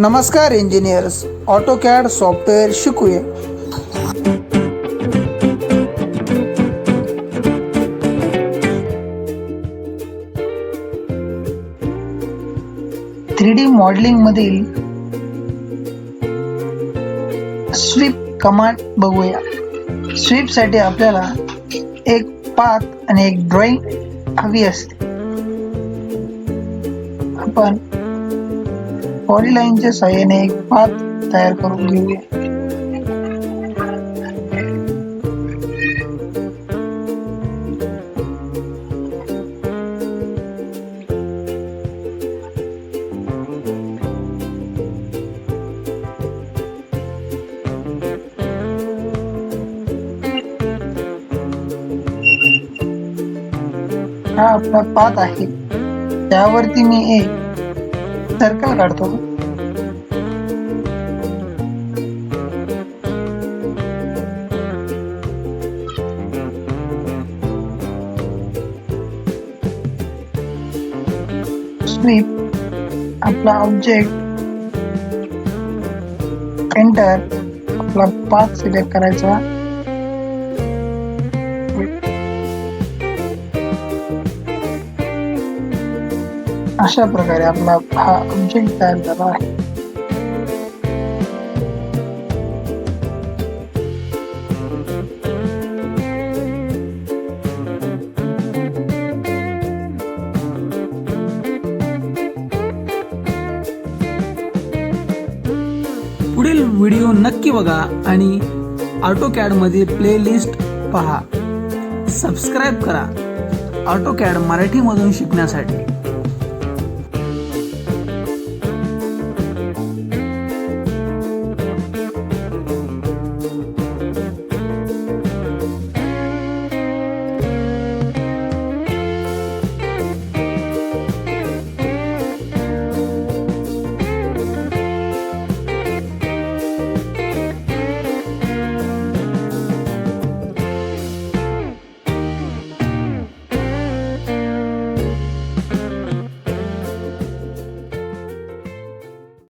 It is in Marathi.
नमस्कार इंजिनियर्स ऑटोकॅड सॉफ्टवेअर शिकूया. थ्री डी मॉडेलिंगमधील स्वीप कमांड बघूया. स्वीपसाठी आपल्याला एक पात आणि एक ड्रॉइंग हवी असते. आपण पॉलीलाईनच्या साह्याने एक पात तयार करून घेऊया. हा आपला पाथ आहे. त्यावरती मी एक सर्कल काढतो. स्वीप आपला ऑब्जेक्ट एंटर आपला पाथ सिलेक्ट करायचा. अशा प्रकारे आपला हा ऑब्जेक्ट तयार झाला आहे. पुढील व्हिडिओ नक्की बघा आणि ऑटोकॅडमध्ये प्लेलिस्ट पहा. सबस्क्राईब करा. ऑटोकॅड मराठीमधून शिकण्यासाठी.